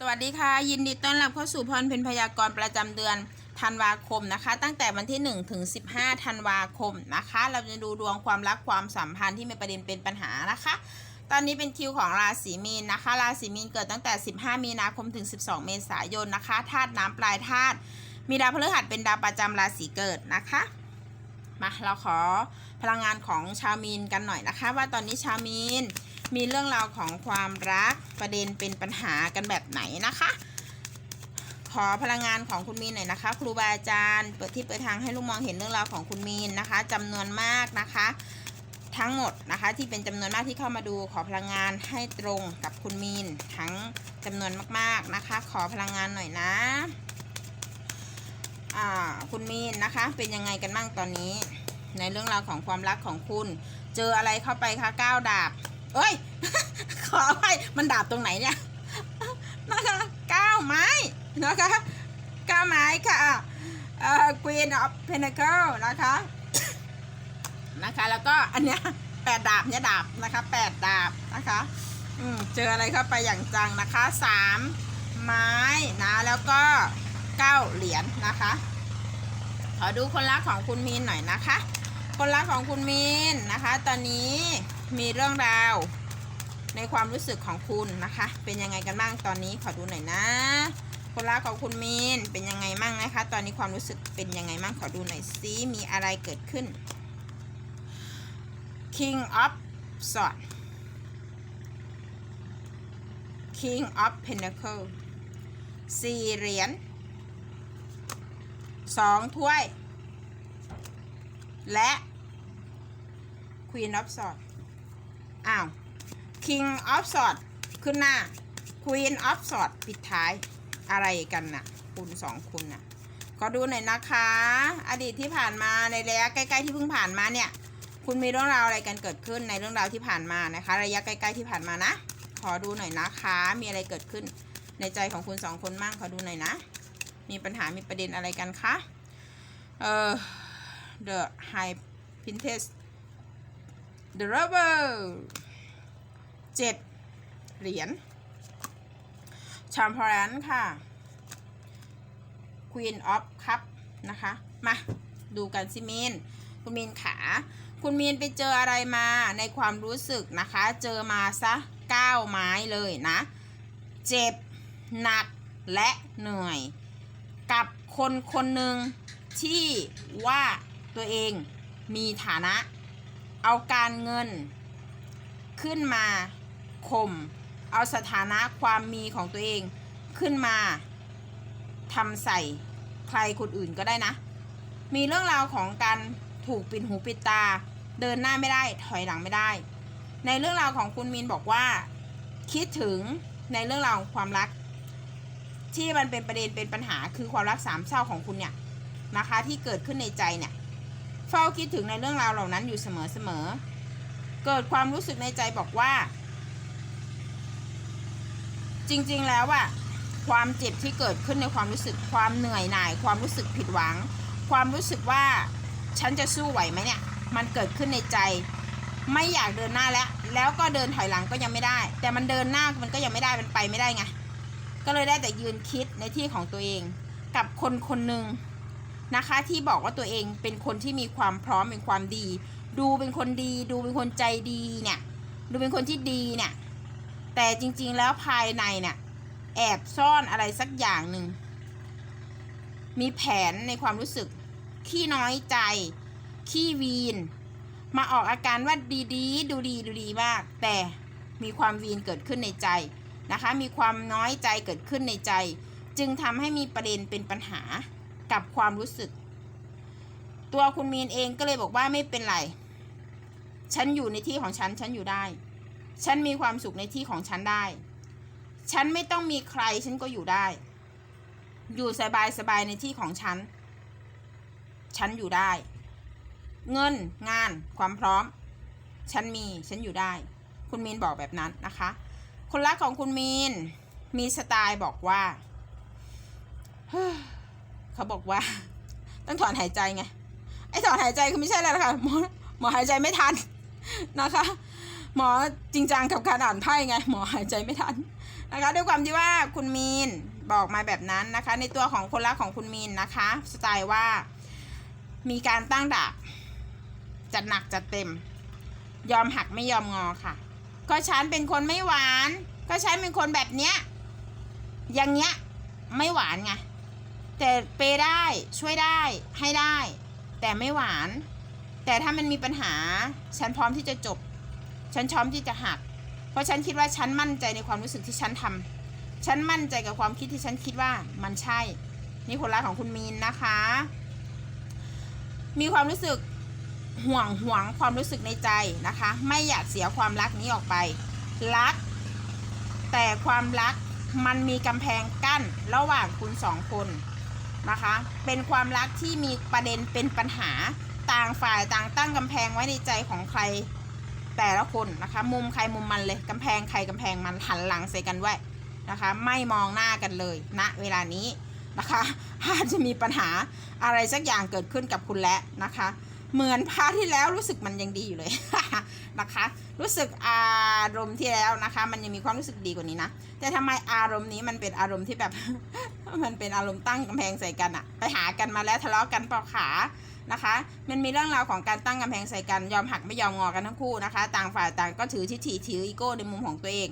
สวัสดีค่ะ ยินดีต้อนรับเข้าสู่พรเพนพยากรณ์ประจำเดือนธันวาคมนะคะ ตั้งแต่วันที่ 1 ถึง 15ธันวาคมนะคะ เราจะดูดวงความรักความสัมพันธ์ที่มีประเด็นเป็นปัญหานะคะ ตอนนี้เป็นคิวของราศีมีนนะคะ ราศีมีนเกิดตั้งแต่ 15 มีนาคมถึง 12 เมษายนนะคะธาตุน้ำปลายธาตุมีดาวพฤหัสเป็นดาวประจำราศีเกิดนะคะมาเราขอพลังงานของชาวมีนกันหน่อยนะคะ ว่าตอนนี้ชาวมีน มีเรื่องราวของความรักประเด็นเป็นปัญหากันแบบไหนนะคะ ขอพลังงานของคุณมีนหน่อยนะคะ ครูบาอาจารย์เปิดที่เปิดทางให้ลูกมองเห็นเรื่องราวของคุณมีนนะคะจำนวนมากนะคะ ทั้งหมดนะคะที่เป็นจำนวนมากที่เข้ามาดู ขอพลังงานให้ตรงกับคุณมีนทั้งจำนวนมากๆนะคะ ขอพลังงานหน่อยนะคุณมีนนะคะ เป็นยังไงกันบ้างตอนนี้ ในเรื่องราวของความรักของคุณ เจออะไรเข้าไปคะก้าวดาบ เอ้ย ขอให้มันดาบตรงไหนเนี่ยนะคะก้าวไม้นะคะก้าวไม้ค่ะเอ่อ Queen of Pentacle นะคะนะคะ แล้วก็อันเนี้ยแปดดาบเนี่ยดาบนะคะแปดดาบนะคะอืมเจออะไรเข้าไปอย่างจังนะคะสามไม้นะแล้วก็เก้าเหรียญนะคะ ขอดูคนรักของคุณมีนหน่อยนะคะ คนรักของคุณมีนนะคะ ตอนนี้ มีเรื่องราวในความรู้สึกของคุณนะคะ เป็นยังไงกันบ้างตอนนี้ขอดูหน่อยนะคนรักของคุณมีนเป็นยังไงบ้างนะคะ ตอนนี้ความรู้สึกเป็นยังไงบ้างขอดูหน่อยซิมีอะไรเกิดขึ้น King of Swords King of Pentacle สี่เหรียญสองถ้วย และ Queen of Swords อ้าว King of Swords ขึ้นหน้า Queen of Swords ปิดท้ายอะไรกันน่ะ คุณสองคุณน่ะ ขอดูหน่อยนะคะ อดีตที่ผ่านมาในระยะใกล้ๆที่เพิ่งผ่านมาเนี่ย คุณมีเรื่องราวอะไรกันเกิดขึ้นในเรื่องราวที่ผ่านมานะคะ ระยะใกล้ๆที่ผ่านมานะ ขอดูหน่อยนะคะ มีอะไรเกิดขึ้นในใจของคุณสองคนมั่งขอดูหน่อยนะ มีปัญหามีประเด็นอะไรกันคะ เอ่อ the high princess the rubber เจ็ดเหรียญชามพรันค่ะ Queen of Cup นะคะ มาดูกันสิมีนคุณมีนขา คุณมีนไปเจออะไรมาในความรู้สึกนะคะ เจอมาซะเก้าไม้เลยนะ เจ็บ หนักและเหนื่อย กับคนคนหนึ่งที่ว่าตัวเองมีฐานะ เอาการเงิน ขึ้นมาข่มเอาสถานะความมีของตัวเองขึ้นมาทำใส่ใครคนอื่นก็ได้นะ มีเรื่องราวของการถูกปิดหูปิดตา เดินหน้าไม่ได้ถอยหลังไม่ได้ ในเรื่องราวของคุณมีนบอกว่า คิดถึงในเรื่องราวของความรัก ที่มันเป็นประเด็นเป็นปัญหาคือความรักสามเศร้าของคุณเนี่ยนะคะที่เกิดขึ้นในใจเนี่ย เฝ้าคิดถึงในเรื่องราวเหล่านั้นอยู่เสมอเสมอๆ เกิดความรู้สึกในใจบอกว่า จริงๆแล้วอะความเจ็บที่เกิดขึ้นในความรู้สึกความเหนื่อยหน่าย ความรู้สึกผิดหวัง ความรู้สึกว่าฉันจะสู้ไหวไหมเนี่ย มันเกิดขึ้นในใจ ไม่อยากเดินหน้าแล้ว แล้วก็เดินถอยหลังก็ยังไม่ได้ แต่มันเดินหน้ามันก็ยังไม่ได้มันไปไม่ได้ไงก็เลยได้แต่ยืนคิดในที่ของตัวเอง กับคนคนหนึ่ง นะคะ ที่บอกว่าตัวเองเป็นคนที่มีความพร้อมเป็นความดี ดูเป็นคนดี ดูเป็นคนใจดีเนี่ยดูเป็นคนที่ดีเนี่ยแต่จริงๆแล้วภายในเนี่ยแอบซ่อนอะไรสักอย่างหนึ่งมีแผนในความรู้สึกขี้น้อยใจ ขี้วีน มาออกอาการว่าดีๆดูดีดูดีมาก แต่มีความวีนเกิดขึ้นในใจนะคะ มีความน้อยใจเกิดขึ้นในใจ จึงทำให้มีประเด็นเป็นปัญหา กับความรู้สึก ตัวคุณมีนเองก็เลยบอกว่าไม่เป็นไร ฉันอยู่ในที่ของฉัน ฉันอยู่ได้ ฉันมีความสุขในที่ของฉันได้ ฉันไม่ต้องมีใครฉันก็อยู่ได้ อยู่สบายสบายในที่ของฉัน ฉันอยู่ได้ เงินงานความพร้อม ฉันมีฉันอยู่ได้ คุณมีนบอกแบบนั้นนะคะ คนรักของคุณมีนมีสไตล์บอกว่า เขาบอกว่า ต้องถอนหายใจไง ไอ้ถอนหายใจคือไม่ใช่อะไรหรอกค่ะหมอหมอหายใจไม่ทันนะคะ หมอจริงจังกับการอ่านไพ่ไง หมอหายใจไม่ทันนะคะด้วยความที่ว่าคุณมีนบอกมาแบบนั้นนะคะ ในตัวของคนรักของคุณมีนนะคะสไตล์ว่ามีการตั้งดาบจัดหนักจัดเต็ม ยอมหักไม่ยอมงอค่ะ ก็ฉันเป็นคนไม่หวาน ก็ฉันเป็นคนแบบเนี้ยอย่างเงี้ยไม่หวานไง แต่เปย์ได้ช่วยได้ให้ได้ แต่ไม่หวาน แต่ถ้ามันมีปัญหา ฉันพร้อมที่จะจบ ฉันพร้อมที่จะหัก เพราะฉันคิดว่าฉันมั่นใจในความรู้สึกที่ฉันทำฉันมั่นใจกับความคิดที่ฉันคิดว่ามันใช่ นี่ผลลัพธ์ของคุณมีนนะคะ มีความรู้สึกห่วงห่วงความรู้สึกในใจนะคะ ไม่อยากเสียความรักนี้ออกไป รัก แต่ความรักมันมีกำแพงกั้นระหว่างคุณสองคน นะคะ เป็นความรักที่มีประเด็นเป็นปัญหาต่างฝ่ายต่างตั้งกำแพงไว้ในใจของใครแต่ละคนนะคะ มุมใครมุมมันเลยกำแพงใครกำแพงมันหันหลังใส่กันไว้นะคะ ไม่มองหน้ากันเลยณเวลานี้นะคะอาจจะมีปัญหาอะไรสักอย่างเกิดขึ้นกับคุณแล้วนะคะ เหมือนพาที่แล้วรู้สึกมันยังดีอยู่เลย นะคะ รู้สึกอารมณ์ที่แล้วนะคะ มันยังมีความรู้สึกดีกว่านี้นะ แต่ทำไมอารมณ์นี้มันเป็นอารมณ์ที่แบบ มันเป็นอารมณ์ตั้งกำแพงใส่กันอะไปหากันมาแล้วทะเลาะกันเปล่าขานะคะ มันมีเรื่องราวของการตั้งกำแพงใส่กัน ยอมหักไม่ยอมงอกันทั้งคู่นะคะ ต่างฝ่ายต่างก็ถือทิฐิถืออีโก้ในมุมของตัวเอง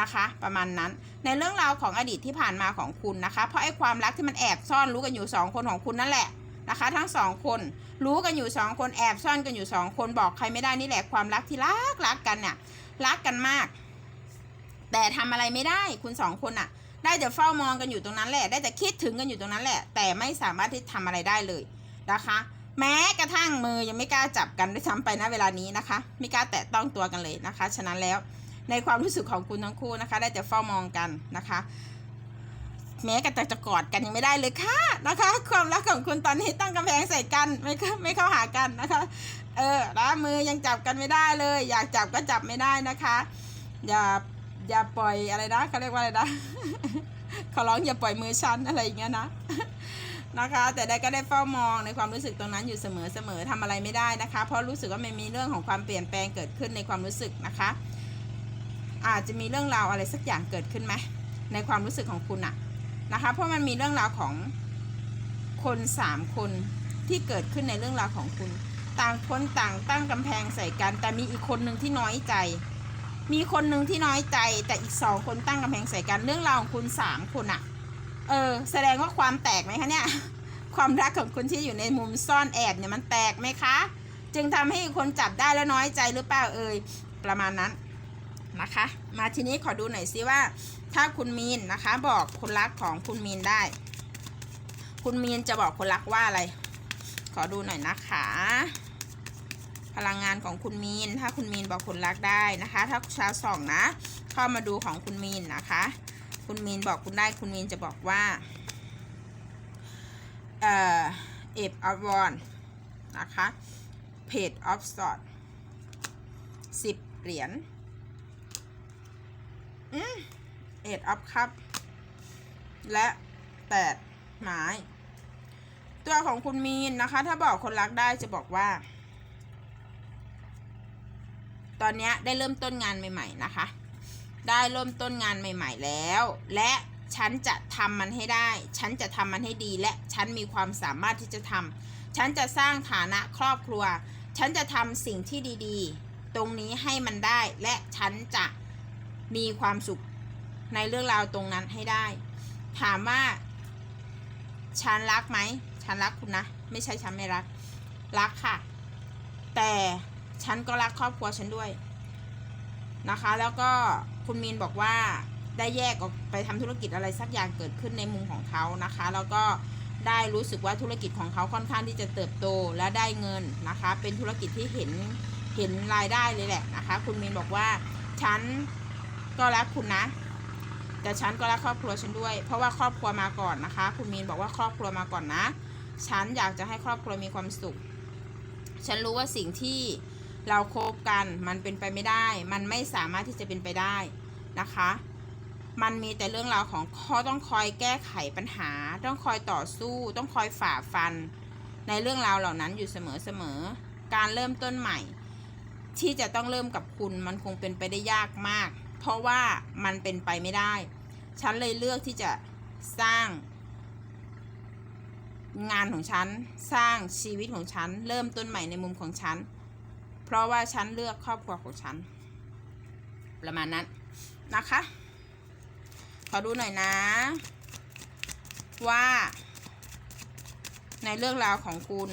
นะคะ ประมาณนั้น ในเรื่องราวของอดีตที่ผ่านมาของคุณนะคะ เพราะไอ้ความรักที่มันแอบซ่อนรู้กันอยู่สองคนของคุณนั่นแหละ นะคะ ทั้งสองคน รู้กันอยู่สองคนแอบซ่อนกันอยู่สองคนบอกใครไม่ได้นี่แหละความรักที่รักรักกันเนี่ยรักกันมาก แต่ทำอะไรไม่ได้คุณสองคนอะได้แต่เฝ้ามองกันอยู่ตรงนั้นแหละ ได้แต่คิดถึงกันอยู่ตรงนั้นแหละ แต่ไม่สามารถที่ทำอะไรได้เลยนะคะ แม้กระทั่งมือยังไม่กล้าจับกันด้วยซ้ำไปนะเวลานี้นะคะ ไม่กล้าแตะต้องตัวกันเลยนะคะ ฉะนั้นแล้วในความรู้สึกของคุณทั้งคู่นะคะ ได้แต่เฝ้ามองกันนะคะ แม้กระจะกอดกันยังไม่ได้เลยค่ะนะคะ ความรักของคุณตอนนี้ตั้งกำแพงใส่กันไม่ไม่เข้าหากันนะคะ เออแล้วมือยังจับกันไม่ได้เลย อยากจับก็จับไม่ได้นะคะ อย่าอย่าปล่อยอะไรนะเขาเรียกว่าอะไรนะเขาร้องอย่าปล่อยมือฉันอะไรอย่างเงี้ยนะนะคะ แต่ได้ก็ได้เฝ้ามองในความรู้สึกตรงนั้นอยู่เสมอเสมอทำอะไรไม่ได้นะคะ เพราะรู้สึกว่ามันมีเรื่องของความเปลี่ยนแปลงเกิดขึ้นในความรู้สึกนะคะ อาจจะมีเรื่องราวอะไรสักอย่างเกิดขึ้นไหมในความรู้สึกของคุณอะ นะคะ เพราะมันมีเรื่องราวของคนสามคนที่เกิดขึ้นในเรื่องราวของคุณ ต่างคนต่างตั้งกำแพงใส่กัน แต่มีอีกคนหนึ่งที่น้อยใจ มีคนหนึ่งที่น้อยใจ แต่อีกสองคนตั้งกำแพงใส่กันเรื่องราวของคุณสามคนอะเออแสดงว่าความแตกไหมคะเนี่ยความรักของคุณที่อยู่ในมุมซ่อนแอบเนี่ยมันแตกไหมคะ จึงทำให้อีกคนจับได้แล้วน้อยใจหรือเปล่าเอ่ยประมาณนั้น นะคะ มาทีนี้ขอดูหน่อยซิว่า ถ้าคุณมีนนะคะ บอกคนรักของคุณมีนได้ คุณมีนจะบอกคนรักว่าอะไร ขอดูหน่อยนะคะ พลังงานของคุณมีน ถ้าคุณมีนบอกคนรักได้นะคะ ถ้าชาวสองนะ เข้ามาดูของคุณมีนนะคะ คุณมีนบอกคุณได้ คุณมีนจะบอกว่าเอ่อเอฟออวอนนะคะเพจออฟสอดสิบเหรียญ เอ็ดออฟคัพและแปดไม้ตัวของคุณมีนนะคะ ถ้าบอกคนรักได้จะบอกว่า ตอนนี้ได้เริ่มต้นงานใหม่ ๆ นะคะ ได้เริ่มต้นงานใหม่ ๆ แล้ว และฉันจะทำมันให้ได้ ฉันจะทำมันให้ดี และฉันมีความสามารถที่จะทำฉันจะสร้างฐานะครอบครัว ฉันจะทำสิ่งที่ดี ๆ ตรงนี้ให้มันได้ และฉันจะ มีความสุขในเรื่องราวตรงนั้นให้ได้ ถามว่า ฉันรักไหม ฉันรักคุณนะ ไม่ใช่ฉันไม่รัก รักค่ะ แต่ฉันก็รักครอบครัวฉันด้วยนะคะ แล้วก็คุณมีนบอกว่าได้แยกออกไปทำธุรกิจอะไรสักอย่างเกิดขึ้นในมุมของเขานะคะ แล้วก็ได้รู้สึกว่าธุรกิจของเขาค่อนข้างที่จะเติบโตและได้เงินนะคะ เป็นธุรกิจที่เห็นเห็นรายได้เลยแหละนะคะ คุณมีนบอกว่าฉัน ก็รักคุณนะ แต่ฉันก็รักครอบครัวฉันด้วย เพราะว่าครอบครัวมาก่อนนะคะ คุณมีนบอกว่าครอบครัวมาก่อนนะ ฉันอยากจะให้ครอบครัวมีความสุข ฉันรู้ว่าสิ่งที่เราคบกันมันเป็นไปไม่ได้ มันไม่สามารถที่จะเป็นไปได้นะคะ มันมีแต่เรื่องราวของข้อต้องคอยแก้ไขปัญหา ต้องคอยต่อสู้ ต้องคอยฝ่าฟัน ในเรื่องราวเหล่านั้นอยู่เสมอๆ การเริ่มต้นใหม่ ที่จะต้องเริ่มกับคุณมันคงเป็นไปได้ยากมาก เพราะว่ามันเป็นไปไม่ได้ ฉันเลยเลือกที่จะสร้าง งานของฉัน สร้างชีวิตของฉัน เริ่มต้นใหม่ในมุมของฉัน เพราะว่าฉันเลือกครอบครัวของฉัน ประมาณนั้นนะคะ ขอดูหน่อยนะ ว่า ในเรื่องราวของคุณ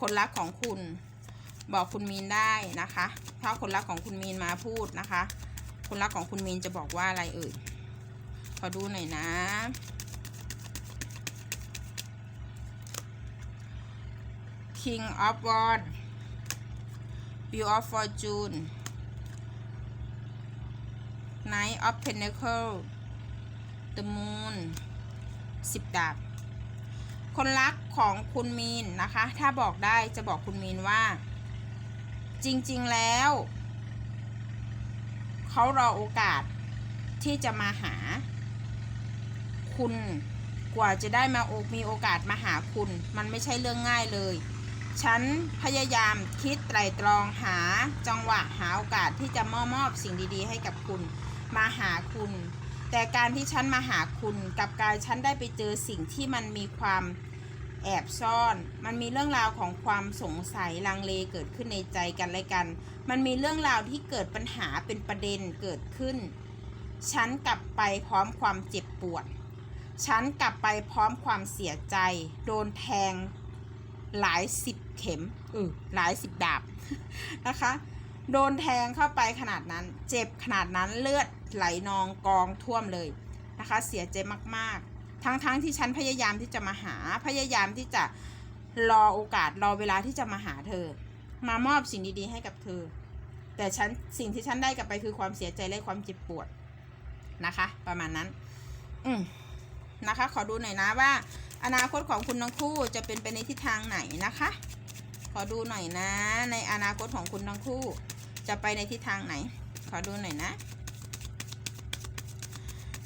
คนรักของคุณ บอกคุณมีนได้นะคะ ถ้าคนรักของคุณมีนมาพูดนะคะ คนรักของคุณมีนจะบอกว่าอะไรเอ่ยขอดูหน่อยนะ King of Wands Wheel of Fortune Knight of Pentacle The Moon สิบดาบคนรักของคุณมีนนะคะ ถ้าบอกได้จะบอกคุณมีนว่า จริงๆแล้ว เขารอโอกาสที่จะมาหา คุณกว่าจะได้มาโอมีโอกาสมาหาคุณ มันไม่ใช่เรื่องง่ายเลย ฉันพยายามคิดไตรตรองหาจังหวะหาโอกาสที่จะมอบมอบสิ่งดีๆ ให้กับคุณมาหาคุณ แต่การที่ฉันมาหาคุณกับกายฉันได้ไปเจอสิ่งที่มันมีความ แอบซ่อน มันมีเรื่องราวของความสงสัยลังเลเกิดขึ้นในใจกันและกัน มันมีเรื่องราวที่เกิดปัญหาเป็นประเด็นเกิดขึ้น ฉันกลับไปพร้อมความเจ็บปวด ฉันกลับไปพร้อมความเสียใจ โดนแทง หลายสิบเข็มเออหลายสิบดาบนะคะ โดนแทงเข้าไปขนาดนั้น เจ็บขนาดนั้นเลือดไหลนองกองท่วมเลยนะคะ เสียใจมากๆ ทั้งๆทที่ฉันพยายามที่จะมาหาพยายามที่จะรอโอกาสรอเวลาที่จะมาหาเธอ มามอบสิ่งดีๆให้กับเธอ แต่ฉันสิ่งที่ฉันได้กลับไปคือความเสียใจและความเจ็บปวดนะคะ ประมาณนั้น อืมนะคะ ขอดูหน่อยนะว่า อนาคตของคุณทั้งคู่จะเป็นไปในทิศทางไหนนะคะ ขอดูหน่อยนะ ในอนาคตของคุณทั้งคู่ จะไปในทิศทางไหน ขอดูหน่อยนะ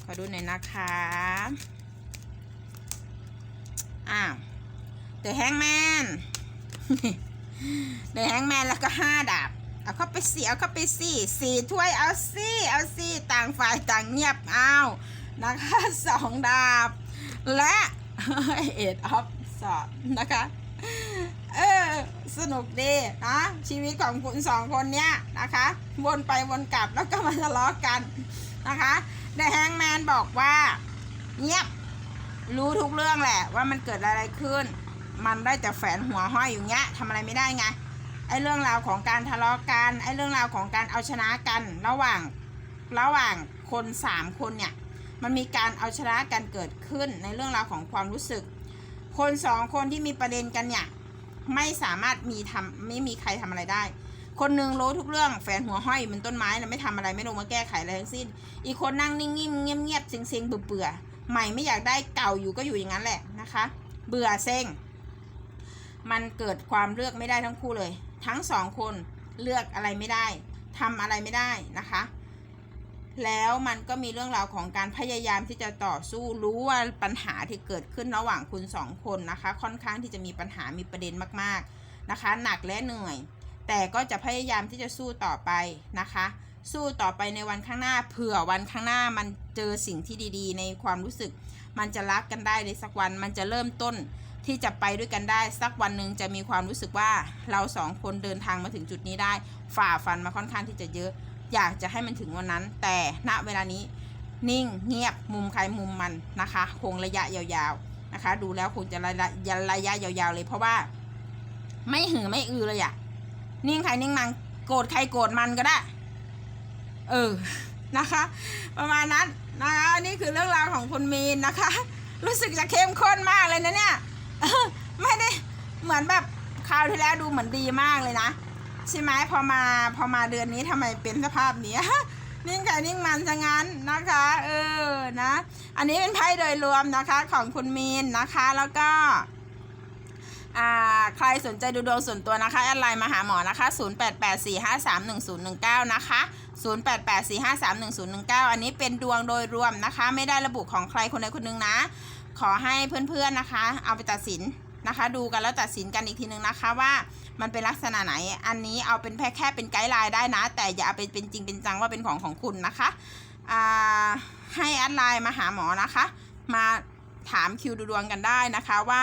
ขอดูหน่อยนะคะ อ้าว The Hangman The Hangman แล้วก็ห้าดาบเอาเข้าไปสี่เอาเข้าไปสี่สี่ถ้วยเอาสี่เอาสี่ต่างฝ่ายต่างเงียบเอานะคะสองดาบ และเอ็ดออฟสอดนะคะเออสนุกดีนะชีวิตของคุณสองคนเนี้ยนะคะวนไปวนกลับแล้วก็มาทะเลาะกันนะคะ The Hangman บอกว่า เงียบ รู้ทุกเรื่องแหละว่ามันเกิดอะไรขึ้น มันได้แต่แฝงหัวห้อยอยู่เงี้ยทำอะไรไม่ได้ไงไอ้เรื่องราวของการทะเลาะกันไอ้เรื่องราวของการเอาชนะกันระหว่างระหว่างคนสามคนเนี่ยมันมีการเอาชนะกันเกิดขึ้นในเรื่องราวของความรู้สึก คนสองคนที่มีประเด็นกันเนี่ยไม่สามารถมีทำไม่มีใครทำอะไรได้ คนหนึ่งรู้ทุกเรื่องแฟนหัวห้อยมันต้นไม้นะไม่ทำอะไรไม่ลงมาแก้ไขอะไรทั้งสิ้น อีกคนนั่งนิ่งๆเงียบๆเซ็งๆเบื่อๆ ใหม่ไม่อยากได้เก่าอยู่ก็อยู่อย่างนั้นแหละนะคะ เบื่อเซ็ง มันเกิดความเลือกไม่ได้ทั้งคู่เลย ทั้งสองคนเลือกอะไรไม่ได้ทำอะไรไม่ได้นะคะ แล้วมันก็มีเรื่องราวของการพยายามที่จะต่อสู้รู้ว่าปัญหาที่เกิดขึ้นระหว่างคุณสองคนนะคะ ค่อนข้างที่จะมีปัญหามีประเด็นมากๆนะคะ หนักและเหนื่อย แต่ก็จะพยายามที่จะสู้ต่อไปนะคะ สู้ต่อไปในวันข้างหน้า เผื่อวันข้างหน้ามันเจอสิ่งที่ดีๆ ในความรู้สึก มันจะรักกันได้ในสักวันมันจะเริ่มต้นที่จะไปด้วยกันได้สักวันหนึ่งจะมีความรู้สึกว่าเราสองคนเดินทางมาถึงจุดนี้ได้ ฝ่าฟันมาค่อนข้างที่จะเยอะ อยากจะให้มันถึงวันนั้น แต่ณเวลานี้นิ่งเงียบมุมใครมุมมันนะคะคงระยะยาวๆนะคะ ดูแล้วคงจะระยะระยะยาวๆเลยเพราะว่า ไม่หือไม่อือเลยอะนิ่งใครนิ่งมันโกรธใครโกรธมันก็ได้ เออนะคะ ประมาณนั้นนะคะอันนี่คือเรื่องราวของคุณมีนนะคะ รู้สึกจะเข้มข้นมากเลยนะเนี่ยไม่ได้เหมือนแบบคราวที่แล้วดูเหมือนดีมากเลยนะใช่ไหมพอมาพอมาเดือนนี้ทำไมเป็นสภาพนี้นิ่งไก่นิ่งมันซะงั้นนะคะ เออนะ อันนี้เป็นไพ่โดยรวมนะคะของคุณมีนนะคะแล้วก็ใครสนใจดูดวงส่วนตัวนะคะแอดไลน์มาหาหมอนะคะ 0884531019 นะคะ 0884531019 อันนี้เป็นดวงโดยรวมนะคะ ไม่ได้ระบุของใครคนใดคนหนึ่งนะ ขอให้เพื่อนๆนะคะ เอาไปตัดสินนะคะ ดูกันแล้วตัดสินกันอีกทีนึงนะคะว่ามันเป็นลักษณะไหน อันนี้เอาเป็นแค่แค่เป็นไกด์ไลน์ได้นะ แต่อย่าเอาเป็นเป็นจริงเป็นจังว่าเป็นของของคุณนะคะให้แอดไลน์มาหาหมอนะคะ มาถามคิวดูดวงกันได้นะคะว่า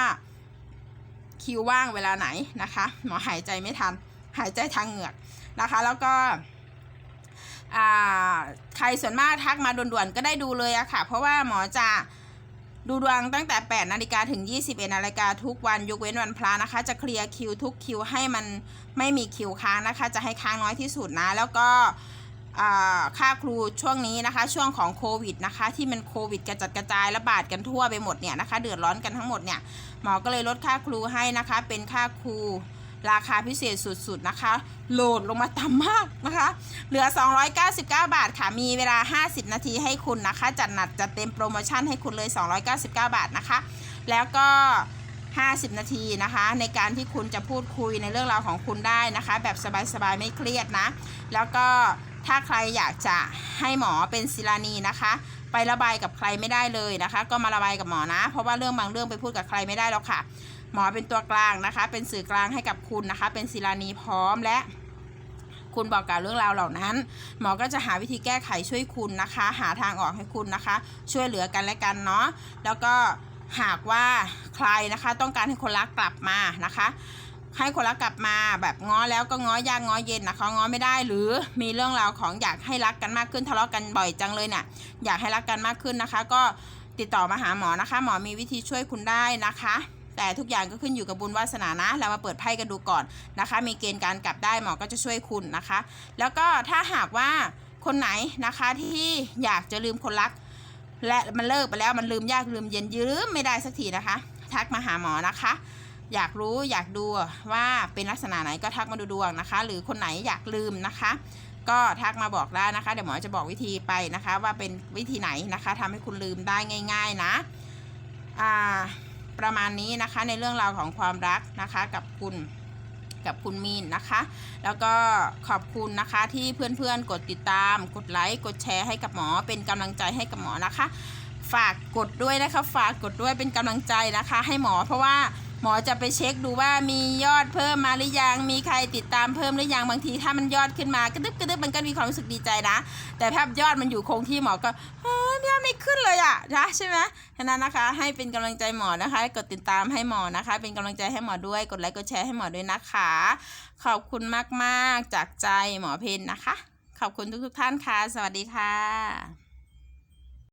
คิวว่างเวลาไหนนะคะ หมอหายใจไม่ทัน หายใจทางเหงือกนะคะ แล้วก็ ใครส่วนมากทักมาด่วนๆก็ได้ดูเลยอะค่ะ เพราะว่าหมอจะดูดวงตั้งแต่ 8 นาฬิกาถึง 21 นาฬิกาทุกวันยกเว้นวันพระนะคะ จะเคลียร์คิวทุกคิวให้มันไม่มีคิวค้างนะคะ จะให้ค้างน้อยที่สุดนะ แล้วก็ค่าครูช่วงนี้นะคะ ช่วงของโควิดนะคะ ที่มันโควิดกระจัดกระจายระบาดกันทั่วไปหมดเนี่ยนะคะ เดือดร้อนกันทั้งหมดเนี่ยหมอก็เลยลดค่าครูให้นะคะ เป็นค่าครู ราคาพิเศษสุดๆนะคะ โหลดลงมาต่ำมากนะคะ เหลือ 299 บาทค่ะ มีเวลา 50 นาทีให้คุณนะคะ จัดหนัดจัดเต็มโปรโมชั่นให้คุณเลย 299 บาทนะคะ แล้วก็ 50 นาทีนะคะ ในการที่คุณจะพูดคุยในเรื่องราวของคุณได้นะคะ แบบสบายๆไม่เครียดนะ แล้วก็ถ้าใครอยากจะให้หมอเป็นศิลานีนะคะไประบายกับใครไม่ได้เลยนะคะ ก็มาระบายกับหมอนะ เพราะว่าเรื่องบางเรื่องไปพูดกับใครไม่ได้หรอกค่ะ หมอเป็นตัวกลางนะคะ เป็นสื่อกลางให้กับคุณนะคะ เป็นศิลานีพร้อมและคุณบอกกล่าวเรื่องราวเหล่านั้น หมอก็จะหาวิธีแก้ไขช่วยคุณนะคะ หาทางออกให้คุณนะคะ ช่วยเหลือกันและกันเนาะแล้วก็หากว่าใครนะคะต้องการให้คนรักกลับมานะคะให้คนรักกลับมาแบบง้อแล้วก็ง้อยากง้อเย็นนะคะง้อไม่ได้หรือมีเรื่องราวของอยากให้รักกันมากขึ้นทะเลาะกันบ่อยจังเลยเนี่ยอยากให้รักกันมากขึ้นนะคะ ก็ติดต่อมาหาหมอนะคะ หมอมีวิธีช่วยคุณได้นะคะ แต่ทุกอย่างก็ขึ้นอยู่กับบุญวาสนานะ เรามาเปิดไพ่กันดูก่อนนะคะ มีเกณฑ์การกลับได้หมอก็จะช่วยคุณนะคะ แล้วก็ถ้าหากว่าคนไหนนะคะที่อยากจะลืมคนรัก และมันเลิกไปแล้วมันลืมยากลืมเย็นยืมไม่ได้สักทีนะคะ ทักมาหาหมอนะคะอยากรู้อยากดูว่าเป็นลักษณะไหนก็ทักมาดูดวงนะคะ หรือคนไหนอยากลืมนะคะ ก็ทักมาบอกได้นะคะ เดี๋ยวหมอจะบอกวิธีไปนะคะ ว่าเป็นวิธีไหนนะคะทำให้คุณลืมได้ง่าย ๆ นะอ่า ประมาณนี้นะคะในเรื่องราวของความรักนะคะกับคุณกับคุณมีนนะคะ แล้วก็ขอบคุณนะคะที่เพื่อนๆกดติดตาม กดไลค์กดแชร์ให้กับหมอ เป็นกำลังใจให้กับหมอนะคะ ฝากกดด้วยนะคะฝากกดด้วยเป็นกำลังใจนะคะ ให้หมอเพราะว่า หมอจะไปเช็คดูว่ามียอดเพิ่มมาหรือยัง มีใครติดตามเพิ่มหรือยังบางที ถ้ามันยอดขึ้นมากระดึบกระดึบมันก็มีความรู้สึกดีใจนะ แต่ถ้ายอดมันอยู่คงที่หมอก็เฮ้ยยอดไม่ขึ้นเลยอะนะใช่ไหมฉะนั้นนะคะ ให้เป็นกำลังใจหมอนะคะ กดติดตามให้หมอนะคะ เป็นกำลังใจให้หมอด้วย กดไลค์กดแชร์ให้หมอด้วยนะคะ ขอบคุณมากๆจากใจหมอเพนนะคะ ขอบคุณทุกๆท่านค่ะ สวัสดีค่ะ